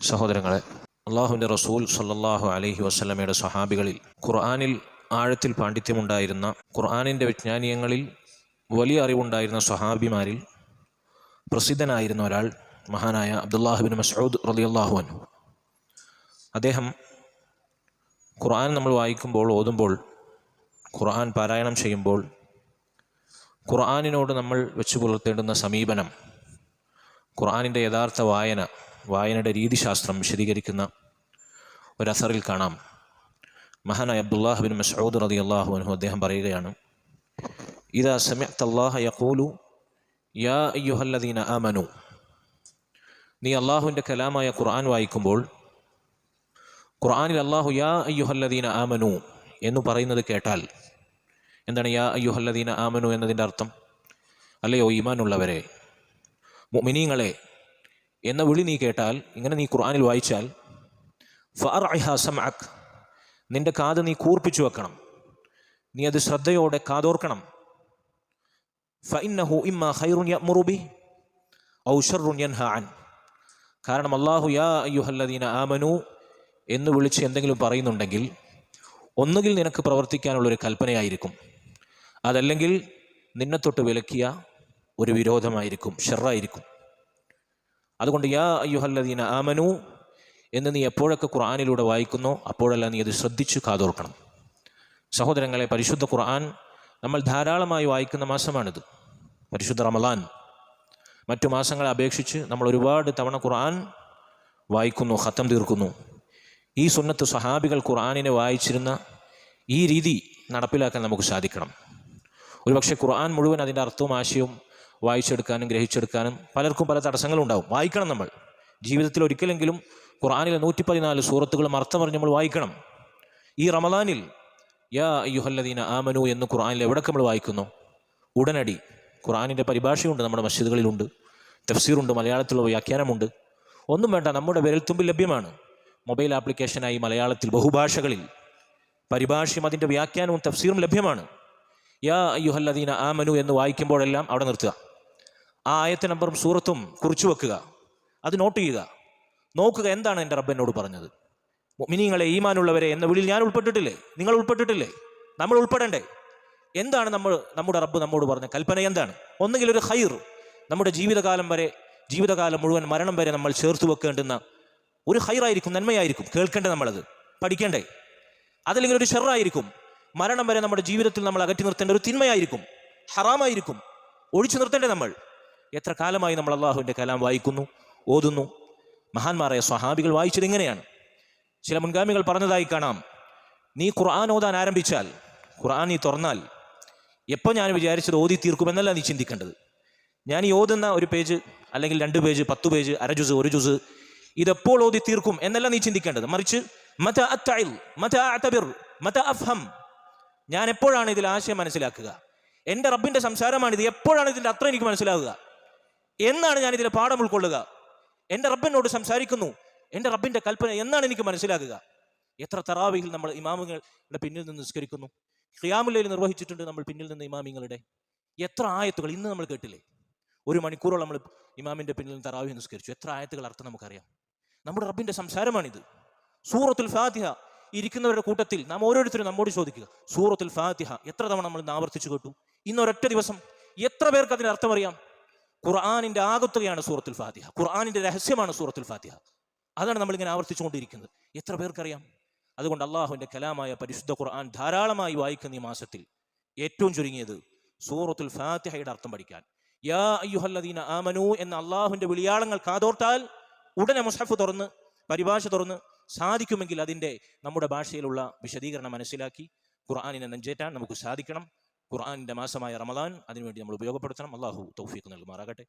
സഹോദരങ്ങളെ അള്ളാഹുവിന്റെ റസൂൽ സല്ലാഹു അലഹി വസ്ലമയുടെ സഹാബികളിൽ ഖുർആാനിൽ ആഴത്തിൽ പാണ്ഡിത്യമുണ്ടായിരുന്ന ഖുർആാനിന്റെ വിജ്ഞാനീയങ്ങളിൽ വലിയ അറിവുണ്ടായിരുന്ന സ്വഹാബിമാരിൽ പ്രസിദ്ധനായിരുന്ന ഒരാൾ മഹാനായ അബ്ദുല്ലാഹുബിൻ മസ്ഊദ് റളിയല്ലാഹു അൻഹു. അദ്ദേഹം ഖുർആൻ നമ്മൾ വായിക്കുമ്പോൾ ഓതുമ്പോൾ ഖുർആൻ പാരായണം ചെയ്യുമ്പോൾ ഖുർആാനിനോട് നമ്മൾ വെച്ചു പുലർത്തേണ്ടുന്ന സമീപനം ഖുർആാനിന്റെ യഥാർത്ഥ വായന വായനയുടെ രീതിശാസ്ത്രം വിശദീകരിക്കുന്ന ഒരസറിൽ കാണാം. മഹാനായ അബ്ദുല്ലാഹ് ബിൻ റതി അള്ളാഹു അനു അദ്ദേഹം പറയുകയാണ് ഇതാ സമയത്ത് അള്ളാഹ യഖൂലു യാ അയ്യുഹല്ലദീന ആമനു. നീ അള്ളാഹുവിന്റെ കലാമായ ഖുർആൻ വായിക്കുമ്പോൾ ഖുർആനിൽ അള്ളാഹു യാ അയ്യുഹല്ലദീന ആമനു എന്ന് പറയുന്നത് കേട്ടാൽ എന്താണ് യാ അയ്യുഹല്ലദീന ആമനു എന്നതിന്റെ അർത്ഥം? അല്ലയോ ഈമാനുള്ളവരെ മിനിങ്ങളെ എന്ന വിളി നീ കേട്ടാൽ ഇങ്ങനെ നീ ഖുർആനിൽ വായിച്ചാൽ സമഅക്. നിന്റെ കാത് നീ കൂർപ്പിച്ചു വെക്കണം. നീ അത് ശ്രദ്ധയോടെ കാതോർക്കണം. ഫഇന്നഹു ഇമ്മ ഖൈറുൻ യഅ്മുറു ബി ഔ ശർറുൻ യൻഹ കാരണം അല്ലാഹു യാ അയ്യുഹല്ലദീന ആമനു എന്ന് വിളിച്ച് എന്തെങ്കിലും പറയുന്നുണ്ടെങ്കിൽ ഒന്നുകിൽ നിനക്ക് പ്രവർത്തിക്കാനുള്ളൊരു കൽപ്പനയായിരിക്കും. അതല്ലെങ്കിൽ നിന്നെ തൊട്ട് വിലക്കിയ ഒരു വിരോധമായിരിക്കും ഷെറായിരിക്കും. അതുകൊണ്ട് യാ അയ്യുഹല്ലദീന ആമനു എന്ന് നീ എപ്പോഴൊക്കെ ഖുർആാനിലൂടെ വായിക്കുന്നോ അപ്പോഴെല്ലാം നീ അത് ശ്രദ്ധിച്ചു കാതോർക്കണം. സഹോദരങ്ങളെ പരിശുദ്ധ ഖുർആൻ നമ്മൾ ധാരാളമായി വായിക്കുന്ന മാസമാണിത്. പരിശുദ്ധ റമലാൻ മറ്റു മാസങ്ങളെ അപേക്ഷിച്ച് നമ്മൾ ഒരുപാട് തവണ ഖുർആൻ വായിക്കുന്നു ഹത്തം തീർക്കുന്നു. ഈ സുന്നത്ത് സഹാബികൾ ഖുർആാനിനെ വായിച്ചിരുന്ന ഈ രീതി നടപ്പിലാക്കാൻ നമുക്ക് സാധിക്കണം. ഒരുപക്ഷെ ഖുർആൻ മുഴുവൻ അതിന്റെ അർത്ഥവും ആശയവും വായിച്ചെടുക്കാനും ഗ്രഹിച്ചെടുക്കാനും പലർക്കും പല തടസ്സങ്ങളും ഉണ്ടാവും വായിക്കണം നമ്മൾ. ജീവിതത്തിൽ ഒരിക്കലെങ്കിലും ഖുറാനിലെ നൂറ്റി പതിനാല് സൂറത്തുകളും അർത്ഥമറിഞ്ഞ് നമ്മൾ വായിക്കണം. ഈ റമദാനിൽ യാ അയ്യുഹല്ലദീന ആമനു എന്ന് ഖുറാനിൽ എവിടൊക്കെ നമ്മൾ വായിക്കുന്നു? ഉടനടി ഖുറാനിന്റെ പരിഭാഷയുണ്ട് നമ്മുടെ മസ്ജിദുകളിലുണ്ട് തഫ്സീറുണ്ട് മലയാളത്തിലുള്ള വ്യാഖ്യാനമുണ്ട്. ഒന്നും വേണ്ട നമ്മുടെ വിരൽത്തുമ്പിൽ ലഭ്യമാണ്. മൊബൈൽ ആപ്ലിക്കേഷനായി മലയാളത്തിൽ ബഹുഭാഷകളിൽ പരിഭാഷയും അതിന്റെ വ്യാഖ്യാനവും തഫ്സീറും ലഭ്യമാണ്. യാ അയ്യുഹല്ലദീന ആമനു എന്ന് വായിക്കുമ്പോഴെല്ലാം അവിടെ നിർത്തുക. ആ ആയത്ത് നമ്പറും സൂറത്തും കുറിച്ചു വെക്കുക. അത് നോട്ട് ചെയ്യുക. നോക്കുക എന്താണ് എന്റെ റബ്ബ് എന്നോട് പറഞ്ഞത്. മിനിങ്ങളെ ഈമാനുള്ളവരെ എന്ന വിളിയിൽ ഞാൻ ഉൾപ്പെട്ടിട്ടില്ലേ? നിങ്ങൾ ഉൾപ്പെട്ടിട്ടില്ലേ? നമ്മൾ ഉൾപ്പെടണ്ടേ? എന്താണ് നമ്മൾ നമ്മുടെ റബ്ബ് നമ്മോട് പറഞ്ഞ കൽപ്പന എന്താണ്? ഒന്നുകിൽ ഒരു ഹൈർ നമ്മുടെ ജീവിതകാലം വരെ ജീവിതകാലം മുഴുവൻ മരണം വരെ നമ്മൾ ചേർത്ത് വെക്കേണ്ടുന്ന ഒരു ഹൈറായിരിക്കും നന്മയായിരിക്കും. കേൾക്കേണ്ടേ നമ്മളത്. പഠിക്കേണ്ടേ? അതല്ലെങ്കിൽ ഒരു ഷെറായിരിക്കും. മരണം വരെ നമ്മുടെ ജീവിതത്തിൽ നമ്മൾ അകറ്റി നിർത്തേണ്ട ഒരു തിന്മയായിരിക്കും. ഹറാമായിരിക്കും. ഒഴിച്ചു നിർത്തേണ്ടേ നമ്മൾ? എത്ര കാലമായി നമ്മൾ അള്ളാഹുവിന്റെ കലാം വായിക്കുന്നു ഓതുന്നു. മഹാന്മാരായ സ്വഹാബികൾ വായിച്ചത് എങ്ങനെയാണ് ചില മുൻഗാമികൾ പറഞ്ഞതായി കാണാം. നീ ഖുർആൻ ഓതാൻ ആരംഭിച്ചാൽ ഖുർആൻ നീ തുറന്നാൽ എപ്പോൾ ഞാൻ വിചാരിച്ചത് ഓതി തീർക്കുമെന്നല്ല നീ ചിന്തിക്കേണ്ടത്. ഞാൻ ഈ ഓതുന്ന ഒരു പേജ് അല്ലെങ്കിൽ രണ്ട് പേജ് പത്ത് പേജ് അര ജുസ് ഒരു ജുസ് ഇതെപ്പോൾ ഓതി തീർക്കും എന്നല്ല നീ ചിന്തിക്കേണ്ടത്. മറിച്ച് മത അത്തയിൽ മത അത്തബിർ മത അഫ്ഹം. ഞാൻ എപ്പോഴാണ് ഇതിൽ ആശയം മനസ്സിലാക്കുക? എന്റെ റബ്ബിന്റെ സംസാരമാണിത്. എപ്പോഴാണ് ഇതിന്റെ അത്ര എനിക്ക് മനസ്സിലാകുക എന്നാണ് ഞാൻ ഇതിലെ പാഠം ഉൾക്കൊള്ളുക? എന്റെ റബ്ബിനോട് സംസാരിക്കുന്നു. എന്റെ റബ്ബിന്റെ കൽപ്പന എന്നാണ് എനിക്ക് മനസ്സിലാക്കുക എത്ര തറാവിയിൽ നമ്മൾ ഇമാമുകളുടെ പിന്നിൽ നിന്ന് നിസ്കരിക്കുന്നു? ഖിയാമുല്ലയിൽ നിർവഹിച്ചിട്ടുണ്ട് നമ്മൾ പിന്നിൽ നിന്ന് ഇമാമിങ്ങളുടെ. എത്ര ആയത്തുകൾ ഇന്ന് നമ്മൾ കേട്ടില്ലേ? ഒരു മണിക്കൂറോളം നമ്മൾ ഇമാമിന്റെ പിന്നിൽ നിന്ന് തറാവി നിസ്കരിച്ചു. എത്ര ആയത്തുകൾ അർത്ഥം നമുക്കറിയാം. നമ്മുടെ റബ്ബിന്റെ സംസാരമാണിത്. സൂറത്തുൽ ഫാത്തിഹ ഇരിക്കുന്നവരുടെ കൂട്ടത്തിൽ നാം ഓരോരുത്തരും നമ്മോട് ചോദിക്കുക സൂറത്തുൽ ഫാത്തിഹ എത്ര തവണ നമ്മൾ ഇന്ന് ആവർത്തിച്ചു കേട്ടു? ഇന്നൊരൊറ്റ ദിവസം എത്ര പേർക്ക് അതിന് അർത്ഥം അറിയാം ഖുർആാനിന്റെ ആകത്തുകയാണ് സൂറത്തുൽ ഫാത്തിഹ. ഖുർആാനിന്റെ രഹസ്യമാണ് സൂറത്തുൽ ഫാത്തിഹ. അതാണ് നമ്മളിങ്ങനെ ആവർത്തിച്ചുകൊണ്ടിരിക്കുന്നത്. എത്ര പേർക്കറിയാം? അതുകൊണ്ട് അള്ളാഹുവിന്റെ കലാമായ പരിശുദ്ധ ഖുർആൻ ധാരാളമായി വായിക്കുന്ന ഈ മാസത്തിൽ ഏറ്റവും ചുരുങ്ങിയത് സൂറത്തുൽ ഫാത്തിഹയുടെ അർത്ഥം പഠിക്കാൻ. യാ അയ്യുഹല്ലദീന ആമനു എന്ന അള്ളാഹുവിന്റെ വിളിയാളങ്ങൾ കാതോർത്താൽ ഉടനെ മുസ്ഹഫ് തുറന്ന് പരിഭാഷ തുറന്ന് സാധിക്കുമെങ്കിൽ അതിന്റെ നമ്മുടെ ഭാഷയിലുള്ള വിശദീകരണം മനസ്സിലാക്കി ഖുർആാനിനെ നെഞ്ചേറ്റാൻ നമുക്ക് സാധിക്കണം. ഖുർആാനിന്റെ മാസമായ റമദാൻ അതിനുവേണ്ടി നമ്മൾ ഉപയോഗപ്പെടുത്തണം. അള്ളാഹു തൗഫീഖ് നൽകുമാറാകട്ടെ.